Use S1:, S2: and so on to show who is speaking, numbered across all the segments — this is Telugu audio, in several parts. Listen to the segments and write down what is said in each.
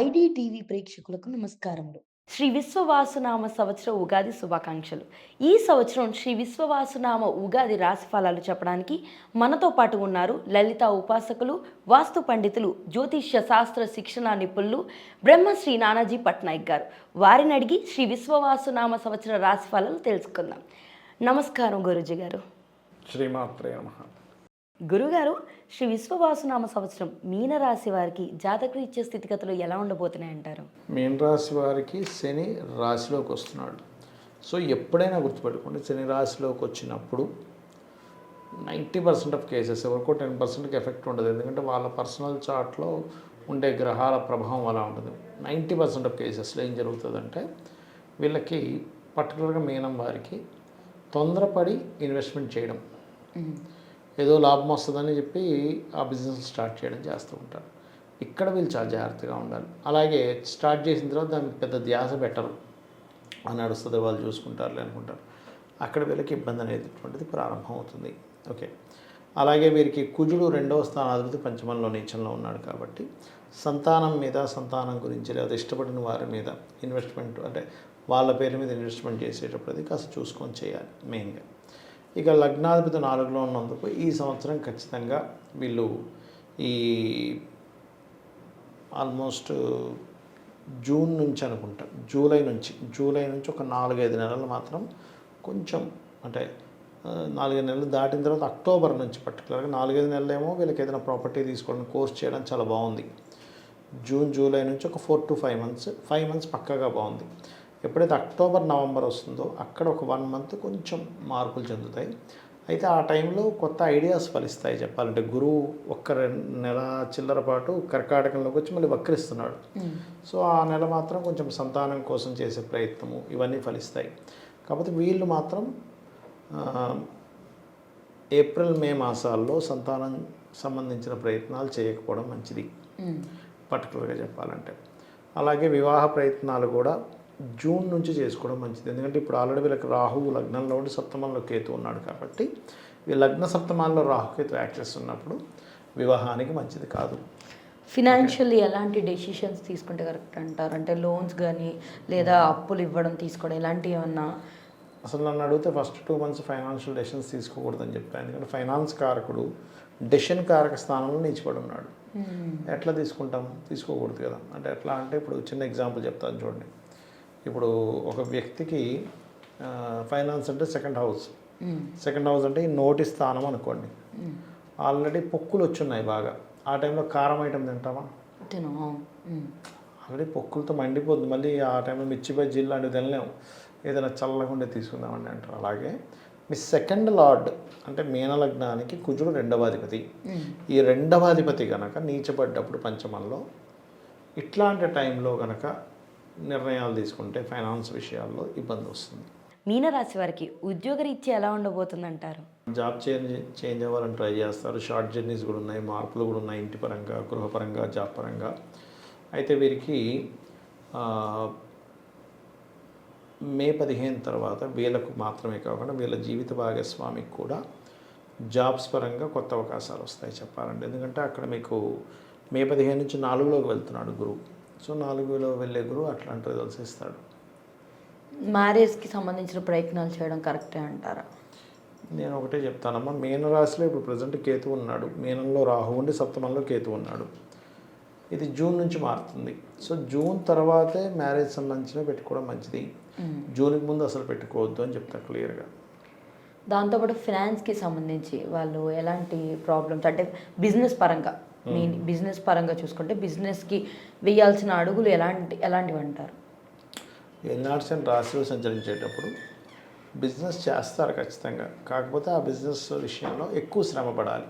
S1: ఐడిటీవీ ప్రేక్షకులకు నమస్కారములు.
S2: శ్రీ విశ్వవాసునామ సంవత్సర ఉగాది శుభాకాంక్షలు. ఈ సంవత్సరం శ్రీ విశ్వవాసునామ ఉగాది రాశి ఫలాలు చెప్పడానికి మనతో పాటు ఉన్నారు లలిత ఉపాసకులు వాస్తు పండితులు జ్యోతిష్య శాస్త్ర శిక్షణ నిపుణులు బ్రహ్మశ్రీ నానాజీ పట్నాయక్ గారు. వారిని అడిగి శ్రీ విశ్వవాసునామ సంవత్సర రాశి ఫలాలు తెలుసుకుందాం. నమస్కారం గురుజీ గారు.
S3: శ్రీమాత్రే నమ.
S2: గురుగారు శ్రీ విశ్వవాసునామ సంవత్సరం మీనరాశి వారికి జాతకులు ఇచ్చే స్థితిగతులు ఎలా ఉండబోతున్నాయి అంటారు
S3: మీన రాశి వారికి శని రాశిలోకి వస్తున్నాడు. సో ఎప్పుడైనా గుర్తుపెట్టుకోండి శని రాశిలోకి వచ్చినప్పుడు నైంటీ పర్సెంట్ ఆఫ్ కేసెస్ ఎవరికో టెన్ పర్సెంట్కి ఎఫెక్ట్ ఉండదు. ఎందుకంటే వాళ్ళ పర్సనల్ చార్ట్లో ఉండే గ్రహాల ప్రభావం అలా ఉంటుంది. నైంటీ పర్సెంట్ ఆఫ్ కేసెస్లో ఏం జరుగుతుందంటే వీళ్ళకి పర్టికులర్గా మీనం వారికి తొందరపడి ఇన్వెస్ట్మెంట్ చేయడం. ఏదో లాభం వస్తుందని చెప్పి ఆ బిజినెస్ స్టార్ట్ చేయడం చేస్తూ ఉంటారు. ఇక్కడ వీళ్ళు చాలా జాగ్రత్తగా ఉండాలి. అలాగే స్టార్ట్ చేసిన తర్వాత దానికి పెద్ద ధ్యాస పెట్టరు. అని నడుస్తుంది వాళ్ళు చూసుకుంటారులే అనుకుంటారు. అక్కడ వీళ్ళకి ఇబ్బంది అనేటువంటిది ప్రారంభం అవుతుంది. ఓకే. అలాగే వీరికి కుజుడు రెండవ స్థానాధిపతి పంచమంలో నీచంలో ఉన్నాడు కాబట్టి సంతానం మీద సంతానం గురించి లేదా ఇష్టపడిన వారి మీద ఇన్వెస్ట్మెంట్ అంటే వాళ్ళ పేరు మీద ఇన్వెస్ట్మెంట్ చేసేటప్పుడు అది కాస్త చూసుకొని చేయాలి మెయిన్గా ఇక లగ్నాధిపతి నాలుగులో ఉన్నందుకు ఈ సంవత్సరం ఖచ్చితంగా వీళ్ళు ఈ ఆల్మోస్ట్ జూన్ నుంచి అనుకుంటా జూలై నుంచి జూలై నుంచి ఒక నాలుగైదు నెలలు మాత్రం కొంచెం అంటే నాలుగైదు నెలలు దాటిన తర్వాత అక్టోబర్ నుంచి పర్టికులర్గా నాలుగైదు నెలలు ఏమో వీళ్ళకి ఏదైనా ప్రాపర్టీ తీసుకోవడం కోర్స్ చేయడం చాలా బాగుంది. జూన్ జూలై నుంచి ఒక four to five months five months పక్కాగా బాగుంది. ఎప్పుడైతే అక్టోబర్ నవంబర్ వస్తుందో అక్కడ ఒక వన్ మంత్ కొంచెం మార్పులు చెందుతాయి. అయితే ఆ టైంలో కొత్త ఐడియాస్ ఫలిస్తాయి చెప్పాలంటే. గురువు ఒక్క రెండు నెల చిల్లర పాటు కర్కాటకంలోకి వచ్చి మళ్ళీ వక్రిస్తున్నాడు. సో ఆ నెల మాత్రం కొంచెం సంతానం కోసం చేసే ప్రయత్నము ఇవన్నీ ఫలిస్తాయి. కాకపోతే వీళ్ళు మాత్రం ఏప్రిల్ మే మాసాల్లో సంతానం సంబంధించిన ప్రయత్నాలు చేయకపోవడం మంచిది. పర్టికులర్గా చెప్పాలంటే. అలాగే వివాహ ప్రయత్నాలు కూడా జూన్ నుంచి చేసుకోవడం మంచిది. ఎందుకంటే ఇప్పుడు ఆల్రెడీ వీళ్ళకి రాహువు లగ్నంలో ఉండి సప్తమంలో కేతు ఉన్నాడు కాబట్టి ఈ లగ్న సప్తమాల్లో రాహుకేతు యాక్సెస్ ఉన్నప్పుడు వివాహానికి మంచిది కాదు.
S2: ఫినాన్షియల్లీ ఎలాంటి డెసిషన్స్ తీసుకుంటే కరెక్ట్ అంటారు? అంటే లోన్స్ కానీ లేదా అప్పులు ఇవ్వడం తీసుకోవడం ఇలాంటివి ఏమన్నా?
S3: అసలు నన్ను అడిగితే first two months financial decisions తీసుకోకూడదని చెప్పాను ఎందుకంటే ఫైనాన్స్ కారకుడు డెసిషన్ కారక స్థానంలో నిలిచిపడి ఉన్నాడు ఎట్లా తీసుకుంటాం? తీసుకోకూడదు కదా. అంటే ఎట్లా అంటే ఇప్పుడు చిన్న ఎగ్జాంపుల్ చెప్తాను చూడండి. ఇప్పుడు ఒక వ్యక్తికి ఫైనాన్స్ అంటే సెకండ్ హౌస్. సెకండ్ హౌస్ అంటే ఈ నోటి స్థానం అనుకోండి. ఆల్రెడీ పొక్కులు వచ్చున్నాయి బాగా. ఆ టైంలో కారం ఐటమ్ తింటామా
S2: తిను
S3: ఆల్రెడీ పొక్కులతో మండిపోతుంది. మళ్ళీ ఆ టైంలో మిర్చి బజ్జీలు లాంటివి తినలేము. ఏదైనా చల్లగా ఉండే తీసుకుందామండి అంటారు. అలాగే మీ సెకండ్ లార్డ్ అంటే మీనలగ్నానికి కుజుడు రెండవ అధిపతి. ఈ రెండవ అధిపతి కనుక నీచబడ్డప్పుడు పంచమంలో ఇట్లాంటి టైంలో కనుక నిర్ణయాలు తీసుకుంటే ఫైనాన్స్ విషయాల్లో ఇబ్బంది వస్తుంది.
S2: మీనరాశి వారికి ఉద్యోగరీత్యా ఎలా ఉండబోతుంది అంటారు
S3: జాబ్ చేంజ్ చేంజ్ అవ్వాలని ట్రై చేస్తారు. షార్ట్ జర్నీస్ కూడా ఉన్నాయి మార్పులు కూడా ఉన్నాయి ఇంటి పరంగా గృహపరంగా జాబ్ పరంగా. అయితే వీరికి మే పదిహేను తర్వాత వీళ్ళకు మాత్రమే కాకుండా వీళ్ళ జీవిత భాగస్వామికి కూడా జాబ్స్ పరంగా కొత్త అవకాశాలు వస్తాయి చెప్పాలంటే. ఎందుకంటే అక్కడ మీకు మే పదిహేను నుంచి నాలుగులోకి వెళ్తున్నాడు గురువు. సో నాలుగులో వెళ్ళే గురువు అట్లాంటి రిజల్ట్స్ ఇస్తాడు
S2: మ్యారేజ్కి సంబంధించిన ప్రయత్నాలు చేయడం కరెక్టే అంటారా?
S3: నేను ఒకటే చెప్తానమ్మా మీనరాశిలో ఇప్పుడు ప్రజెంట్ కేతు ఉన్నాడు. మీనంలో రాహు ఉండి సప్తమంలో కేతు ఉన్నాడు. ఇది జూన్ నుంచి మారుతుంది. సో జూన్ తర్వాతే మ్యారేజ్ సంబంధించిన పెట్టుకోవడం మంచిది. జూన్కి ముందు అసలు పెట్టుకోవద్దు అని చెప్తా క్లియర్గా.
S2: దాంతోపాటు ఫినాన్స్కి సంబంధించి వాళ్ళు ఎలాంటి ప్రాబ్లమ్స్ అంటే బిజినెస్ పరంగా మీ బిజినెస్ పరంగా చూసుకుంటే బిజినెస్కి వేయాల్సిన అడుగులు ఎలాంటి ఎలాంటివి అంటారు?
S3: ఎన్ఆర్సీ అని రాశిలో సంచరించేటప్పుడు బిజినెస్ చేస్తారు ఖచ్చితంగా. కాకపోతే ఆ బిజినెస్ విషయంలో ఎక్కువ శ్రమ పడాలి.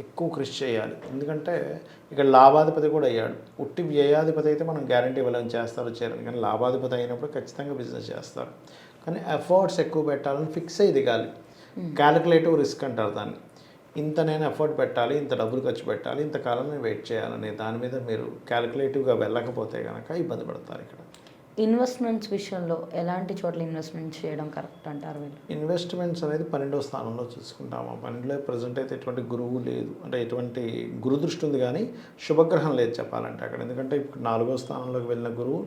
S3: ఎక్కువ కృషి చేయాలి. ఎందుకంటే ఇక్కడ లాభాధిపతి కూడా అయ్యాడు. ఉట్టి వ్యయాధిపతి అయితే మనం గ్యారంటీ ఇవ్వలేం చేస్తారు చేయలేం. కానీ లాభాధిపతి అయినప్పుడు ఖచ్చితంగా బిజినెస్ చేస్తారు. కానీ ఎఫర్ట్స్ ఎక్కువ పెట్టాలని ఫిక్స్ అయ్యి దిగాలి. క్యాలిక్యులేటివ్ రిస్క్ అంటారు దాన్ని. ఇంత నేను ఎఫర్ట్ పెట్టాలి ఇంత డబ్బులు ఖర్చు పెట్టాలి ఇంతకాలం నేను వెయిట్ చేయాలనే దాని మీద మీరు క్యాలిక్యులేటివ్గా వెళ్ళకపోతే కనుక ఇబ్బంది పడతారు ఇక్కడ.
S2: ఇన్వెస్ట్మెంట్స్ విషయంలో ఎలాంటి చోట్ల ఇన్వెస్ట్మెంట్ చేయడం కరెక్ట్ అంటారు వీళ్ళు?
S3: ఇన్వెస్ట్మెంట్స్ అనేది పన్నెండవ స్థానంలో చూసుకుంటాము. ఆ పన్నెండులో ప్రజెంట్ అయితే ఎటువంటి గురువు లేదు. అంటే ఎటువంటి గురు దృష్టి ఉంది కానీ శుభగ్రహం లేదు చెప్పాలంటే అక్కడ. ఎందుకంటే ఇప్పుడు నాలుగో స్థానంలోకి వెళ్ళిన గురువు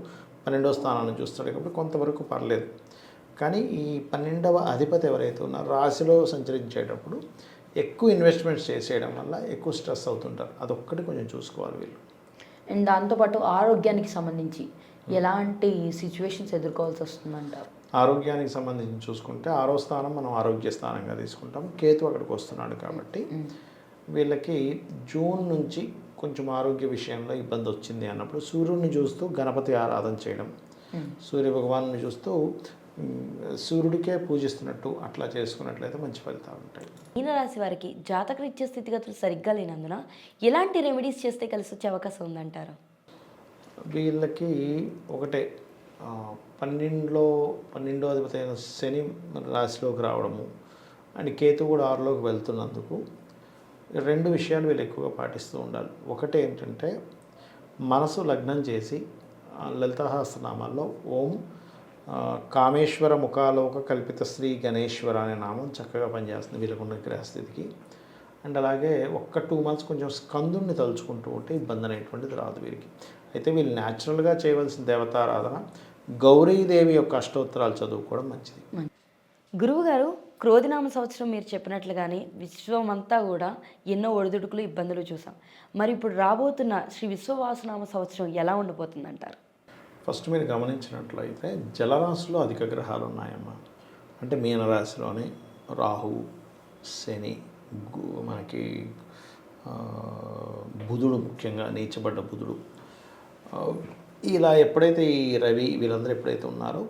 S3: పన్నెండవ స్థానాన్ని చూస్తాడు కాబట్టి కొంతవరకు పర్లేదు. కానీ ఈ పన్నెండవ అధిపతి ఎవరైతే ఉన్నారో రాశిలో సంచరించేటప్పుడు ఎక్కువ ఇన్వెస్ట్మెంట్స్ చేసేయడం వల్ల ఎక్కువ స్ట్రెస్ అవుతుంటారు. అదొక్కటి కొంచెం చూసుకోవాలి వీళ్ళు.
S2: అండ్ దాంతోపాటు ఆరోగ్యానికి సంబంధించి ఎలాంటి సిచ్యువేషన్స్ ఎదుర్కోవాల్సి వస్తుందంటారు
S3: ఆరోగ్యానికి సంబంధించి చూసుకుంటే ఆరో స్థానం మనం ఆరోగ్య స్థానంగా తీసుకుంటాం. కేతు అక్కడికి వస్తున్నాడు కాబట్టి వీళ్ళకి జూన్ నుంచి కొంచెం ఆరోగ్య విషయంలో ఇబ్బంది వచ్చింది అన్నప్పుడు సూర్యుడిని చూస్తూ గణపతి ఆరాధన చేయడం. సూర్య భగవాను చూస్తూ సూర్యుడికే పూజిస్తున్నట్టు అట్లా చేసుకున్నట్లయితే మంచి ఫలితాలు ఉంటాయి.
S2: మీనరాశి వారికి జాతకరీత్యా స్థితిగతులు సరిగ్గా లేనందున ఎలాంటి రెమెడీస్ చేస్తే కలిసి వచ్చే అవకాశం ఉందంటారు?
S3: వీళ్ళకి ఒకటే పన్నెండులో పన్నెండో అధిపతి అయిన శని రాశిలోకి రావడము అండ్ కేతు కూడా ఆరులోకి వెళ్తున్నందుకు రెండు విషయాలు వీళ్ళు ఎక్కువగా పాటిస్తూ ఉండాలి. ఒకటి ఏంటంటే మనసు లగ్నం చేసి ఆ, లలితాసహస్రనామాల్లో ఓం కామేశ్వర ముఖాలోక కల్పిత శ్రీ గణేశ్వర అనే నామం చక్కగా పనిచేస్తుంది వీళ్ళకున్న గ్రహస్థితికి. అండ్ అలాగే ఒక్క టూ మంత్స్ కొంచెం స్కందుని తలుచుకుంటూ ఉంటే ఇబ్బంది అనేటువంటిది రాదు వీరికి. అయితే వీళ్ళు న్యాచురల్గా చేయవలసిన దేవతారాధన గౌరీదేవి యొక్క అష్టోత్తరాలు చదువుకోవడం మంచిది.
S2: గురువు గారు క్రోధినామ సంవత్సరం మీరు చెప్పినట్లుగానే విశ్వమంతా కూడా ఎన్నో ఒడిదుడుకులు ఇబ్బందులు చూసాం. మరి ఇప్పుడు రాబోతున్న శ్రీ విశ్వవాసనామ సంవత్సరం ఎలా ఉండబోతుందంటారు
S3: ఫస్ట్ మీరు గమనించినట్లయితే జలరాశిలో అధిక గ్రహాలు ఉన్నాయమ్మా అంటే మీనరాశిలోని రాహు శని గు- మనకి బుధుడు ముఖ్యంగా నీచబడ్డ బుధుడు. ఇలా ఎప్పుడైతే ఈ రవి వీళ్ళందరూ ఎప్పుడైతే ఉన్నారో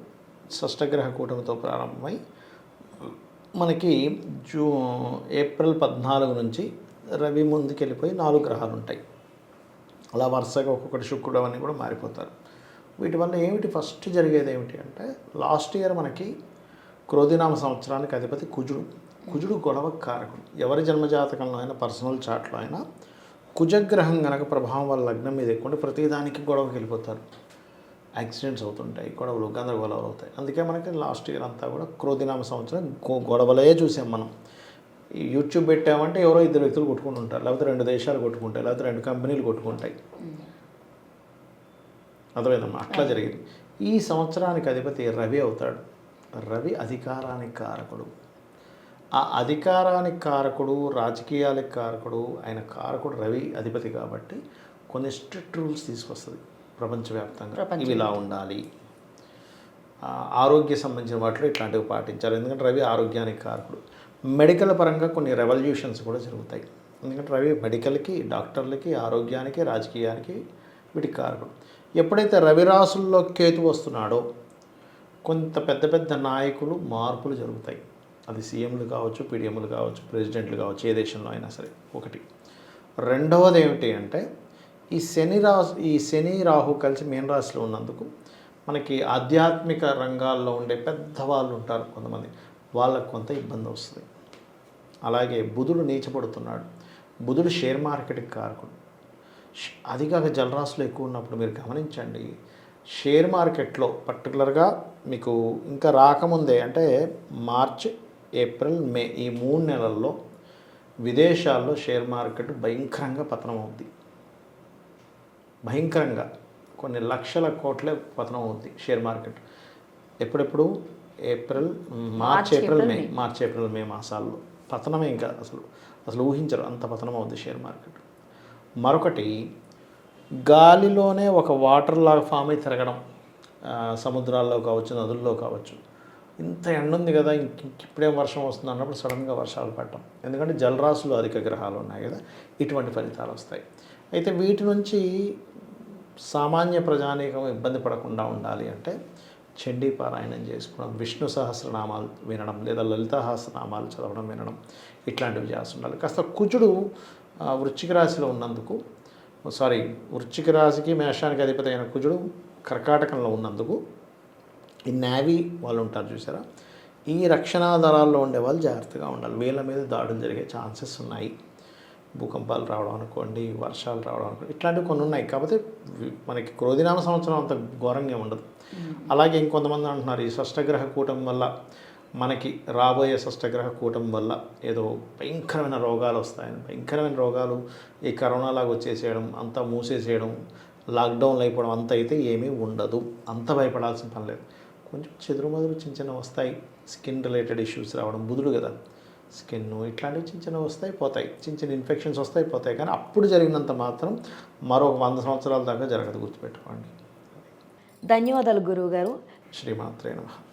S3: షష్టగ్రహ కూటమితో ప్రారంభమై మనకి జూ ఏప్రిల్ పద్నాలుగు నుంచి రవి ముందుకెళ్ళిపోయి నాలుగు గ్రహాలు ఉంటాయి అలా వరుసగా ఒక్కొక్కటి శుక్రుడు అవన్నీ కూడా మారిపోతారు. వీటి వల్ల ఏమిటి? ఫస్ట్ జరిగేది ఏమిటి అంటే లాస్ట్ ఇయర్ మనకి క్రోధినామ సంవత్సరానికి అధిపతి కుజుడు. కుజుడు గొడవ కారకుడు. ఎవరి జన్మజాతకంలో అయినా పర్సనల్ చాట్లో అయినా కుజగ్రహం గనక ప్రభావం వల్ల లగ్నం మీద ఎక్కువ ఉంటే ప్రతిదానికి గొడవకి వెళ్ళిపోతారు. యాక్సిడెంట్స్ అవుతుంటాయి గొడవలు గందరగోళాలు అవుతాయి. అందుకే మనకి లాస్ట్ ఇయర్ అంతా కూడా క్రోధినామ సంవత్సరం గొడవలే చూసాం మనం. ఈ యూట్యూబ్ పెట్టామంటే ఎవరో ఇద్దరు వ్యక్తులు కొట్టుకుంటుంటారు లేకపోతే రెండు దేశాలు కొట్టుకుంటాయి లేకపోతే రెండు కంపెనీలు కొట్టుకుంటాయి. అర్థమైందమ్మా అట్లా జరిగింది. ఈ సంవత్సరానికి అధిపతి రవి అవుతాడు. రవి అధికారానికి కారకుడు. ఆ అధికారానికి కారకుడు రాజకీయాలకు కారకుడు ఆయన కారకుడు రవి అధిపతి కాబట్టి కొన్ని స్ట్రిక్ట్ రూల్స్ తీసుకొస్తుంది ప్రపంచవ్యాప్తంగా. ఇవి ఇలా ఉండాలి. ఆరోగ్య సంబంధించిన వాటిలో ఇట్లాంటివి పాటించాలి. ఎందుకంటే రవి ఆరోగ్యానికి కారకుడు. మెడికల్ పరంగా కొన్ని రెవల్యూషన్స్ కూడా జరుగుతాయి. ఎందుకంటే రవి మెడికల్కి డాక్టర్లకి ఆరోగ్యానికి రాజకీయానికి వీటికి కారకుడు. ఎప్పుడైతే రవి రాసుల్లో కేతు వస్తున్నాడో కొంత పెద్ద పెద్ద నాయకులు మార్పులు జరుగుతాయి. అది సీఎంలు కావచ్చు పీడిఎంలు కావచ్చు ప్రెసిడెంట్లు కావచ్చు ఏ దేశంలో అయినా సరే ఒకటి. రెండవది ఏమిటి అంటే ఈ శని రాసు ఈ శని రాహు కలిసి మీన రాశిలో ఉన్నందుకు మనకి ఆధ్యాత్మిక రంగాల్లో ఉండే పెద్దవాళ్ళు ఉంటారు కొంతమంది. వాళ్ళకు కొంత ఇబ్బంది వస్తుంది. అలాగే బుధుడు నీచపడుతున్నాడు. బుధుడు షేర్ మార్కెట్కి కారకుడు. అది కాక జలరాశులు ఎక్కువ ఉన్నప్పుడు మీరు గమనించండి షేర్ మార్కెట్లో పర్టికులర్గా మీకు ఇంకా రాకముందే అంటే మార్చ్ ఏప్రిల్ మే ఈ మూడు నెలల్లో విదేశాల్లో షేర్ మార్కెట్ భయంకరంగా పతనం అవుద్ది భయంకరంగా. కొన్ని లక్షల కోట్లే పతనం అవుద్ది షేర్ మార్కెట్. ఎప్పుడెప్పుడు? April March April May. March April May మాసాల్లో. పతనమే ఇంకా అసలు అసలు ఊహించరు అంత పతనం అవుద్ది షేర్ మార్కెట్. మరొకటి గాలిలోనే ఒక వాటర్ లాగా ఫామ్ అయి తిరగడం. సముద్రాల్లో కావచ్చు నదుల్లో కావచ్చు. ఇంత ఎండ ఉంది కదా ఇంక ఇప్పుడేం వర్షం వస్తుంది అన్నప్పుడు సడన్గా వర్షాలు పడటం. ఎందుకంటే జలరాశులు అధిక గ్రహాలు ఉన్నాయి కదా ఇటువంటి ఫలితాలు వస్తాయి. అయితే వీటి నుంచి సామాన్య ప్రజానీకం ఇబ్బంది పడకుండా ఉండాలి అంటే చండీ పారాయణం చేసుకోవడం విష్ణు సహస్రనామాలు వినడం లేదా లలిత సహస్రనామాలు చదవడం వినడం ఇట్లాంటివి చేస్తుండాలి. కాస్త కుజుడు వృశ్చిక రాశిలో ఉన్నందుకు సారీ వృశ్చిక రాశికి మేషానికి అధిపతి అయిన కుజుడు కర్కాటకంలో ఉన్నందుకు ఈ నేవీ వాళ్ళు ఉంటారు చూసారా? ఈ రక్షణ దళాల్లో ఉండే వాళ్ళు జాగ్రత్తగా ఉండాలి. వీళ్ళ మీద దాడులు జరిగే ఛాన్సెస్ ఉన్నాయి. భూకంపాలు రావడం అనుకోండి వర్షాలు రావడం అనుకోండి ఇట్లాంటివి కొన్ని ఉన్నాయి. కాకపోతే మనకి క్రోధినామ సంవత్సరం అంత ఘోరంగా ఉండదు. అలాగే ఇంకొంతమంది అంటున్నారు ఈ షష్టగ్రహ కూటం వల్ల మనకి రాబోయే షష్టగ్రహ కూటం వల్ల ఏదో భయంకరమైన రోగాలు వస్తాయని. భయంకరమైన రోగాలు ఈ కరోనా లాగా వచ్చేసేయడం అంతా మూసేసేయడం లాక్డౌన్లు అయిపోవడం అంత అయితే ఏమీ ఉండదు. అంత భయపడాల్సిన పని లేదు. కొంచెం చెదురుమదురు చిన్న చిన్న వస్తాయి. స్కిన్ రిలేటెడ్ ఇష్యూస్ రావడం బుధుడు కదా. స్కిన్ ఇట్లాంటివి చిన్న చిన్న వస్తాయి పోతాయి. చిన్న చిన్న ఇన్ఫెక్షన్స్ వస్తాయి పోతాయి. కానీ అప్పుడు జరిగినంత మాత్రం మరో వంద సంవత్సరాల దాకా జరగదు గుర్తుపెట్టుకోండి.
S2: ధన్యవాదాలు గురువుగారు.
S3: శ్రీమాత్రే నమః.